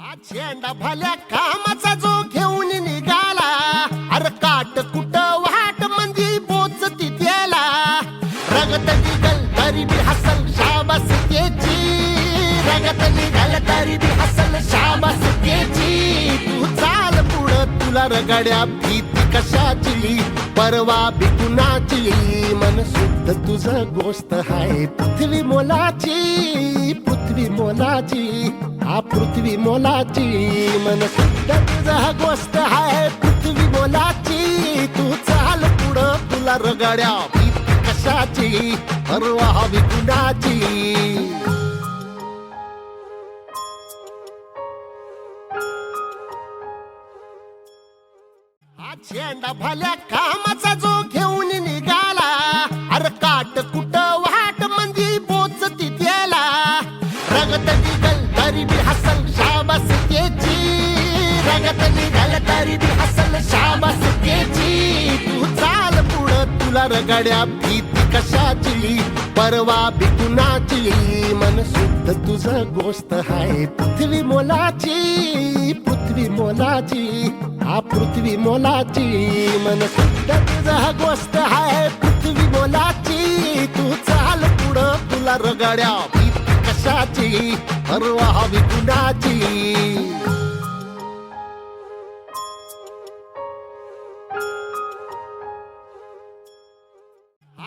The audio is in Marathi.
हा झेंडा भल्या कामाचा जो घेऊन निघाला. अरे काट कुट वाट मंदी पोचती त्याला रगत निघल तरी बी हसल शाबास त्याची रगत निघल तरी बी हसल शाबास त्याची तू चाल पुढं तुला रगड्या भीती कशाची? परवा बिकुणाची मन शुद्ध तुझं गोष्ट हाय पृथ्वी मोलाची. ही पृथ्वी मोलाची हा पृथ्वी मोलाची मन तुझा तुझ गोष्ट हाय पृथ्वी मोलाची. तू चाल पुढं तुला रगड्या भीती कशाची? परवा बिकुणाची हा झेंडा भल्या कामाचा जो घेऊ निघल तरी हसल शाबास त्याची तू चाल पुढं तुला रगड्या भीती कशाची? परवा बिकुणाची मन शुद्ध तुझं गोष्ट हाय. पृथ्वी मोलाची पृथ्वी मोलाची हा पृथ्वी मोलाची. मन शुद्ध तुझ गोष्ट हाय. पृथ्वी मोलाची तू चाल पुढं तुला रगड्या भीती कशाची? परवा विकुणाची